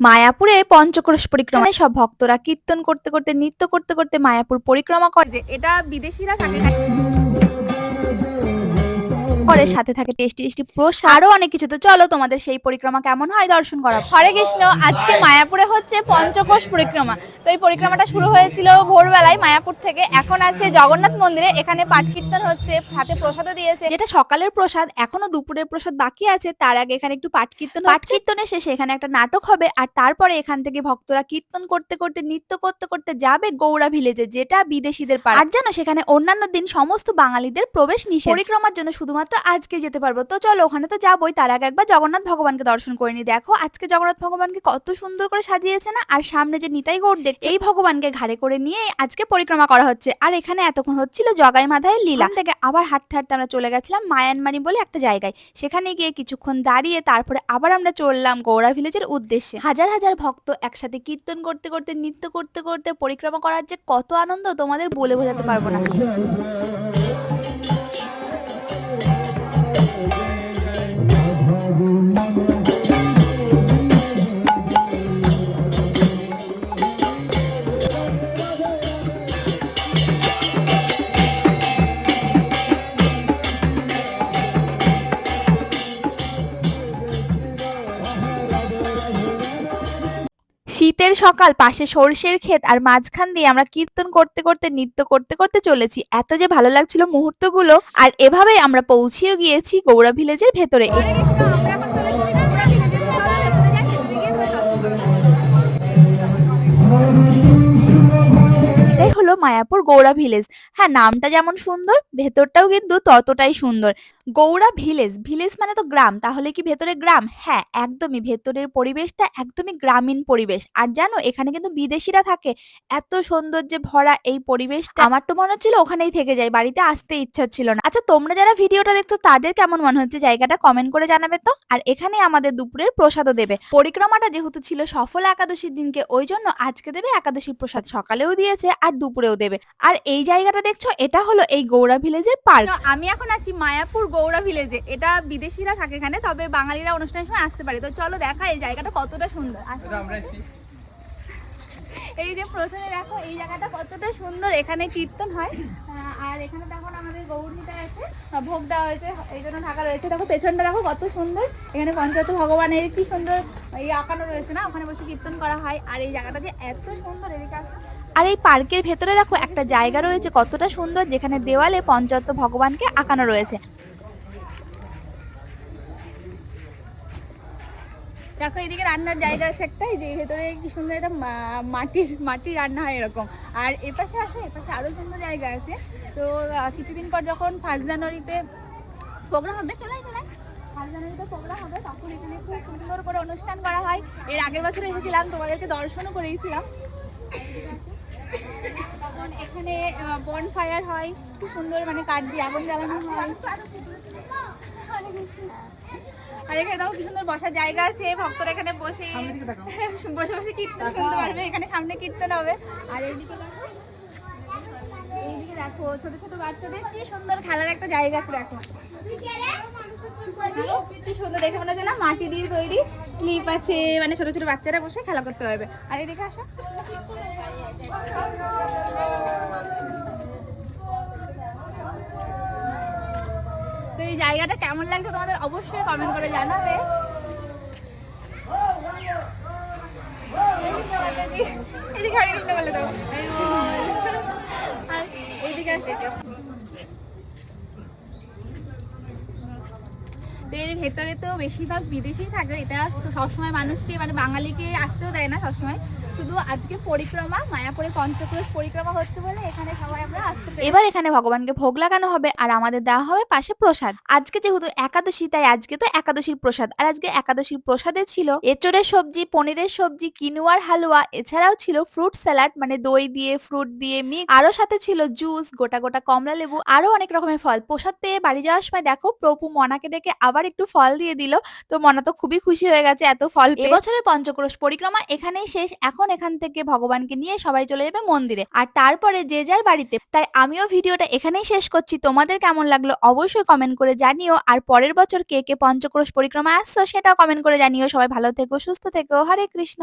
মায়াপুরে পঞ্চক্রোশ পরিক্রমায় সব ভক্তরা কীর্তন করতে করতে, নৃত্য করতে করতে মায়াপুর পরিক্রমা করে। যে এটা বিদেশিরা থাকে করে সাথে থাকে টেস্টি টেস্টি প্রসাদ। আরও অনেক কিছু। তো চলো তোমাদের সেই পরিক্রমা কেমন হয় দর্শন করা হরে কৃষ্ণ আজকে মায়াপুরে হচ্ছে পঞ্চকোষ পরিক্রমা। তো এই পরিক্রমাটা শুরু হয়েছিল ভোরবেলায় মায়াপুর থেকে। এখন আছে জগন্নাথ মন্দিরে। এখানে পাঠ কীর্তন হচ্ছে হাতে প্রসাদও দিয়েছে। যেটা সকালের প্রসাদ এখনও দুপুরের প্রসাদ বাকি আছে। তার আগে এখানে একটু পাঠ কীর্তন পাঠ কীর্তনের শেষে এখানে একটা নাটক হবে। আর তারপরে এখান থেকে ভক্তরা কীর্তন করতে করতে নৃত্য করতে করতে যাবে গৌড়া ভিলেজে যেটা বিদেশিদের পাড়া। আর জানো সেখানে অন্যান্য দিন সমস্ত বাঙালিদের প্রবেশ নিষেধ। পরিক্রমার জন্য শুধুমাত্র আজকে যেতে পারব। তো চলো ওখানে তো যাবোই, তার আগে একবার জগন্নাথ ভগবানকে দর্শন করে নি দেখো, আজকে জগন্নাথ ভগবানকে কত সুন্দর করে সাজিয়েছে না? আর সামনে যে নিতাই গৌড় দেখছে, এই ভগবানকে ঘাড়ে করে নিয়ে আজকে পরিক্রমা করা হচ্ছে। আর এখানে এতক্ষণ হচ্ছিল জগাই মাথায় লীলা। থেকে আবার হাঁটতে হাঁটতে আমরা চলে গেছিলাম মায়ানমারি বলে একটা জায়গায়। সেখানে গিয়ে কিছুক্ষণ দাঁড়িয়ে তারপরে আবার আমরা চললাম গৌড়া ভিলেজের উদ্দেশ্যে। হাজার হাজার ভক্ত একসাথে কীর্তন করতে করতে, নৃত্য করতে করতে পরিক্রমা করার যে কত আনন্দ তোমাদের বলে বোঝাতে পারব না। শীতের সকাল পাশে সর্ষের ক্ষেত আর মাঝখান দিয়ে আমরা কীর্তন করতে করতে নৃত্য করতে করতে চলেছি। এত যে ভালো লাগছিল মুহূর্তগুলো আর এভাবেই আমরা পৌঁছেও গিয়েছি গৌড়া ভিলেজের ভেতরে। হলো মায়াপুর গৌড়া ভিলেজ। হ্যাঁ নামটা যেমন সুন্দর ভেতরটাও কিন্তু ততটাই সুন্দর। গৌড়া ভিলেজ ভিলেজ মানে তো গ্রাম, তাহলে কি ভেতরে গ্রাম? হ্যাঁ একদমই, ভেতরের পরিবেশটা একদমই গ্রামীণ পরিবেশ। আর জানো, এখানে কিন্তু বিদেশিরা থাকে, এত সৌন্দর্যে ভরা এই পরিবেশটা। আমার তো মনে হচ্ছিল ওখানেই থেকে যাই বাড়িতে আসতে ইচ্ছা হচ্ছিল না। আচ্ছা তোমরা যারা ভিডিওটা দেখছ, তাদের কেমন মনে হচ্ছে? জায়গাটা কমেন্ট করে জানাবে তো। আর এখানে আমাদের দুপুরের প্রসাদও দেবে। পরিক্রমাটা যেহেতু ছিল সফল একাদশীর দিনকে, ওই জন্য আজকে দেবে একাদশীর প্রসাদ। সকালেও দিয়েছে আর দুপুরেও দেবে। আর এই জায়গাটা দেখছ, এটা হলো এই গৌড়া ভিলেজের পার্ক। আমি এখন আছি মায়াপুর গৌড়া ভিলেজে এটা বিদেশিরা থাকে এখানে তবে বাঙালিরা অনুষ্ঠানের সময় আসতে পারে। তো চলো দেখা এই জায়গাটা কতটা সুন্দর। এই যে প্রথমে দেখো এই জায়গাটা কতটা সুন্দর। এখানে কীর্তন হয়। আর এখানে দেখো আমাদের গৌরনীতা আছে। ভোগ দেওয়া হয়েছে এই জন্য ঢাকা রয়েছে। দেখো পেছনটা দেখো কত সুন্দর। এখানে পঞ্চায়েত ভগবানের কি সুন্দর এই আঁকানো রয়েছে না? ওখানে বসে কীর্তন করা হয়। আর এই জায়গাটা যে এত সুন্দর এদিকে আসো। আর এই পার্কের ভেতরে দেখো একটা জায়গা রয়েছে কতটা সুন্দর যেখানে দেওয়ালে পঞ্চত্ব ভগবানকে আঁকানো রয়েছে। দেখো, এদিকে রান্নার জায়গা আছে একটা যে ভেতরে কি সুন্দর একটা মাটির মাটির রান্না হয় এরকম। আর এপাশে আসো এপাশে আরও সুন্দর জায়গা আছে। তো কিছুদিন পর যখন ফার্স্ট জানুয়ারিতে প্রোগ্রাম হবে, চলাই চলাই। ফার্স্ট জানুয়ারিতে প্রোগ্রাম হবে, তখন এখানে খুব সুন্দর করে অনুষ্ঠান করা হয়। এর আগের দর্শনও করেছিলাম তখন এখানে বন ফায়ার হয়, খুব সুন্দর মানে কাঠ দিয়ে আগুন জ্বালানো হয়। আর এখানে কি সুন্দর বসার জায়গা আছে ভক্তরা এখানে বসে বসে বসে কীর্তন শুনতে পারবে এখানে সামনে কীর্তন হবে। আর এইদিকে এইদিকে দেখো ছোট ছোট বাচ্চাদের কি সুন্দর খেলার একটা জায়গা আছে দেখো। কি সুন্দর দেখে মনে হচ্ছে না মাটি দিয়ে তৈরি স্লিপ আছে মানে ছোট ছোট বাচ্চারা বসে খেলা করতে পারবে। আর এদিকে আসো। তো এই জায়গাটা কেমন লাগছে তোমাদের অবশ্যই কমেন্ট করে জানাবে। বলে তো এর ভেতরে তো বেশিরভাগ বিদেশি থাকে, এটা সবসময় মানুষকে মানে বাঙালিকে আসতেও দেয় না সবসময়। শুধু আজকে পরিক্রমা মায়াপুরে পঞ্চক্রোশ পরিক্রমা হচ্ছে বলে এখানে সবাই আমরা আসতে। এবার এখানে ভগবানকে ভোগ লাগানো হবে আর আমাদের দেওয়া হবে পাশে প্রসাদ। আজকে যেহেতু একাদশী তাই আজকে তো একাদশীর প্রসাদ। আর আজকে একাদশীর প্রসাদে ছিল এচড়ের সবজি পনিরের সবজি কিনুয়ার হালুয়া এছাড়াও ছিল ফ্রুট স্যালাড মানে দই দিয়ে ফ্রুট দিয়ে মিক্স। আরও সাথে ছিল জুস গোটা গোটা কমলা লেবু আরও অনেক রকমের ফল। প্রসাদ পেয়ে বাড়ি যাওয়ার সময় দেখো প্রভু মনাকে ডেকে আবার একটু ফল দিয়ে দিল। তো মনা তো খুবই খুশি হয়ে গেছে এত ফল এবছরের পঞ্চক্রোশ পরিক্রমা এখানেই শেষ। এখন এখান থেকে ভগবানকে নিয়ে সবাই চলে যাবে মন্দিরে। আর তারপরে যে যার বাড়িতে। তাই আমিও ভিডিওটা এখানেই শেষ করছি। তোমাদের কেমন লাগল অবশ্যই কমেন্ট করে জানিও। আর পরের বছর কে কে পঞ্চক্রোশ পরিক্রমা আসছো সেটাও কমেন্ট করে জানিও। সবাই ভালো থেকো, সুস্থ থেকো। হরে কৃষ্ণ।